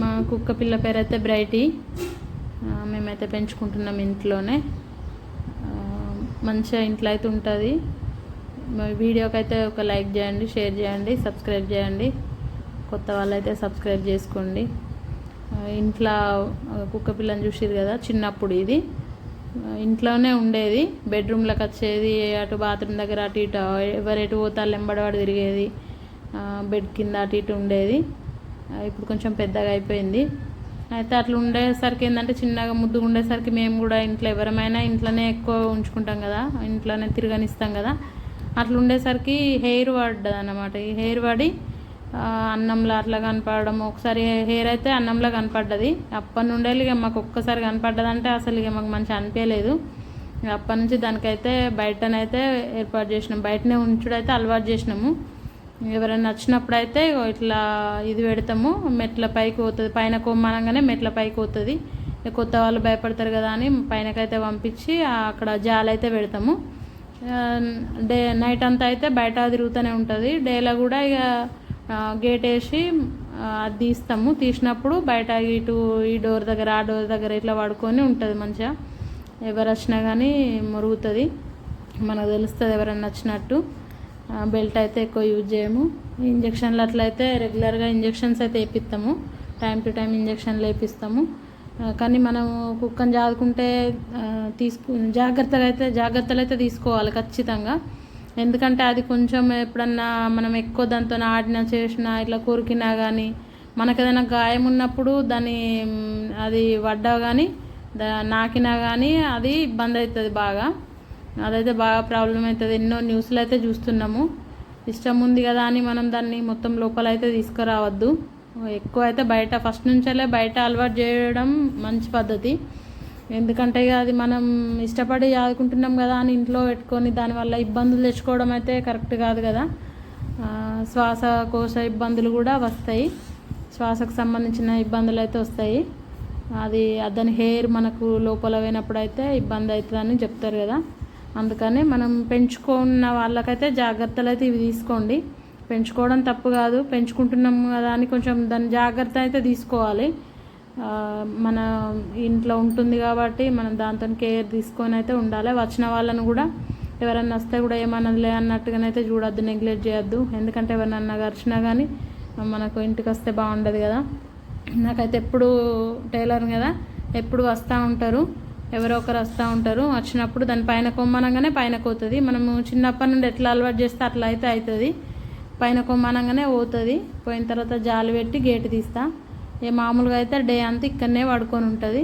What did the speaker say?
మా కుక్క పిల్ల పేరు అయితే బ్రైటీ మేమైతే పెంచుకుంటున్నాం ఇంట్లోనే. మంచిగా ఇంట్లో అయితే ఉంటుంది. వీడియోకి అయితే ఒక లైక్ చేయండి షేర్ చేయండి సబ్స్క్రైబ్ చేయండి. కొత్త వాళ్ళైతే సబ్స్క్రైబ్ చేసుకోండి. ఇంట్లో కుక్క పిల్లని చూసేది కదా చిన్నప్పుడు ఇది. ఇంట్లోనే ఉండేది. బెడ్రూమ్లోకి వచ్చేది అటు బాత్రూమ్ దగ్గర అటు ఇటు ఎవరు ఎటు పోతారు ఎంబడవాడు తిరిగేది. బెడ్ కింద అటు ఇటు ఉండేది. ఇప్పుడు కొంచెం పెద్దగా అయిపోయింది. అయితే అట్లా ఉండేసరికి ఏంటంటే చిన్నగా ముద్దుగా ఉండేసరికి మేము కూడా ఇంట్లో ఎవరమైనా ఇంట్లోనే ఎక్కువ ఉంచుకుంటాం కదా ఇంట్లోనే తిరగనిస్తాం కదా. అట్లా ఉండేసరికి హెయిర్ పడ్డది అన్నమాట ఈ హెయిర్ పడి అన్నంలో అట్లా కనపడడం ఒకసారి హెయిర్ అయితే అన్నంలో కనపడ్డది. అప్పటి నుండి ఇక మాకు ఒక్కసారి కనపడ్డదంటే అసలు ఇక మాకు మంచిగా అనిపించలేదు ఇక అప్పటి నుంచి దానికైతే బయటనైతే ఏర్పాటు చేసినాం. బయటనే ఉంచుడైతే అలవాటు చేసినాము. ఎవరైనా నచ్చినప్పుడు అయితే ఇట్లా ఇది పెడతాము మెట్ల పైకి పోతుంది. పైన కొమ్మనంగానే మెట్ల పైకి పోతుంది. కొత్త వాళ్ళు భయపడతారు కదా అని పైనకైతే పంపించి అక్కడ జాలైతే అయితే పెడతాము. డే నైట్ అంతా అయితే బయట తిరుగుతూనే ఉంటుంది. డేలో కూడా ఇక గేట్ వేసి అది తీస్తాము తీసినప్పుడు బయట ఇటు ఈ డోర్ దగ్గర ఆ డోర్ దగ్గర ఇట్లా పడుకొని ఉంటుంది మంచిగా. ఎవరు వచ్చినా కానీ మురుగుతుంది. మనకు తెలుస్తుంది ఎవరన్నా వచ్చినట్టు బెల్ట్ అయితే ఎక్కువ యూజ్ చేయము. ఇంజక్షన్లు అట్లయితే రెగ్యులర్గా ఇంజక్షన్స్ అయితే వేపిస్తాము టైం టు టైం ఇంజక్షన్లు వేపిస్తాము. కానీ మనం కుక్కను జాదుకుంటే తీసుకు జాగ్రత్తగా అయితే జాగ్రత్తలు అయితే తీసుకోవాలి ఖచ్చితంగా. ఎందుకంటే అది కొంచెం ఎప్పుడన్నా మనం ఎక్కువ దాంతో ఆడినా చేసినా ఇట్లా కొరికినా కానీ మనకు ఏదైనా గాయం ఉన్నప్పుడు దాన్ని అది పడ్డా కానీ దా నాకినా కానీ అది ఇబ్బంది అవుతుంది బాగా. అదైతే బాగా ప్రాబ్లం అవుతుంది. ఎన్నో న్యూస్లు అయితే చూస్తున్నాము. ఇష్టం ఉంది కదా అని మనం దాన్ని మొత్తం లోపల అయితే తీసుకురావద్దు. ఎక్కువ అయితే బయట ఫస్ట్ నుంచే బయట అలవాటు చేయడం మంచి పద్ధతి. ఎందుకంటే ఇక అది మనం ఇష్టపడి ఆదుకుంటున్నాం కదా అని ఇంట్లో పెట్టుకొని దానివల్ల ఇబ్బందులు తెచ్చుకోవడం అయితే కరెక్ట్ కాదు కదా. శ్వాసకోశ ఇబ్బందులు కూడా వస్తాయి. శ్వాసకు సంబంధించిన ఇబ్బందులు అయితే వస్తాయి. అది దాని హెయిర్ మనకు లోపల పోయినప్పుడు అయితే ఇబ్బంది అవుతుందని చెప్తారు కదా. అందుకని మనం పెంచుకున్న వాళ్ళకైతే జాగ్రత్తలు అయితే ఇవి తీసుకోండి. పెంచుకోవడం తప్పు కాదు. పెంచుకుంటున్నాము కదా అని కొంచెం దాని జాగ్రత్త అయితే తీసుకోవాలి. మన ఇంట్లో ఉంటుంది కాబట్టి మనం దాంతో కేర్ తీసుకొని అయితే ఉండాలి. వచ్చిన వాళ్ళను కూడా ఎవరన్నా వస్తే కూడా ఏమన్నదిలే అన్నట్టుగానైతే చూడొద్దు నెగ్లెక్ట్ చేయొద్దు. ఎందుకంటే ఎవరన్నా గరిచినా కానీ మనకు ఇంటికి వస్తే బాగుండదు కదా. నాకైతే ఎప్పుడు టైలర్ కదా ఎప్పుడు వస్తూ ఉంటారు. ఎవరో ఒకరు వస్తూ ఉంటారు. వచ్చినప్పుడు దాని పైన కొమ్మనంగానే పైన పోతుంది మనము చిన్నప్పటి నుండి ఎట్లా అలవాటు చేస్తే అట్లా అయితే అవుతుంది పైన కొమ్మనంగానే పోతుంది. పోయిన తర్వాత జాలి పెట్టి గేటు తీస్తా. ఏ మామూలుగా అయితే డే అంతా ఇక్కడనే పడుకొని ఉంటుంది.